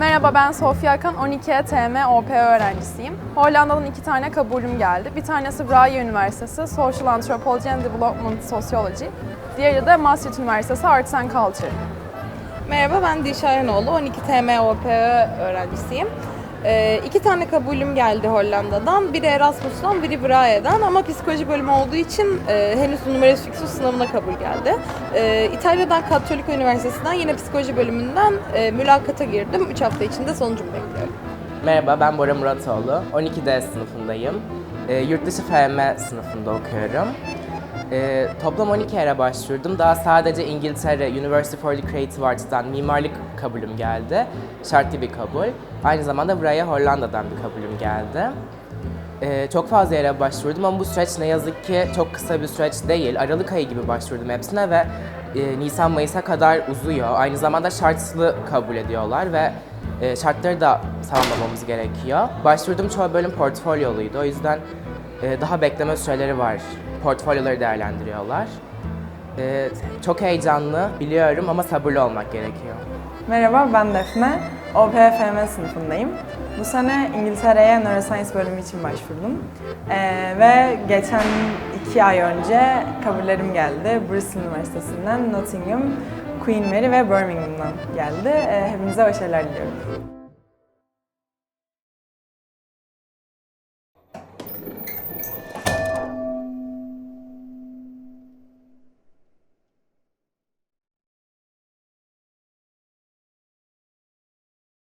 Merhaba ben Sofya Akan, 12 TM OP öğrencisiyim. Hollanda'dan iki tane kabulüm geldi. Bir tanesi Vrije Üniversitesi Social Anthropology and Development Sociology. Diğeri de Maastricht Üniversitesi Arts and Culture. Merhaba ben Dilşah Yanoğlu, 12 TMOP öğrencisiyim. Ee, iki tane kabulüm geldi Hollanda'dan. Biri Erasmus'tan, biri Braille'den ama psikoloji bölümü olduğu için e, henüz numerus fixus sınavına kabul geldi. Ee, İtalya'dan Katolik Üniversitesi'nden yine psikoloji bölümünden e, mülakata girdim. 3 hafta içinde sonucumu bekliyorum. Merhaba, ben Bora Muratoğlu. 12D sınıfındayım. E, yurt dışı FM sınıfında okuyorum. E, toplam 12 yere başvurdum. Daha sadece İngiltere University for the Creative Arts'tan mimarlık kabulüm geldi. Şartlı bir kabul. Aynı zamanda buraya Hollanda'dan bir kabulüm geldi. E, çok fazla yere başvurdum ama bu süreç ne yazık ki çok kısa bir süreç değil. Aralık ayı gibi başvurdum hepsine ve e, Nisan-Mayıs'a kadar uzuyor. Aynı zamanda şartslı kabul ediyorlar ve e, şartları da sağlamamamız gerekiyor. Başvurduğum çoğu bölüm portfolyoluydu. O yüzden e, daha bekleme süreleri var. Portfolyoları değerlendiriyorlar. E, çok heyecanlı biliyorum ama sabırlı olmak gerekiyor. Merhaba ben Defne. OPFM sınıfındayım. Bu sene İngiltere'ye Neuroscience bölümü için başvurdum. Ee, ve geçen iki ay önce kabullerim geldi. Bristol Üniversitesi'nden, Nottingham, Queen Mary ve Birmingham'dan geldi. Ee, hepinize başarılar diliyorum.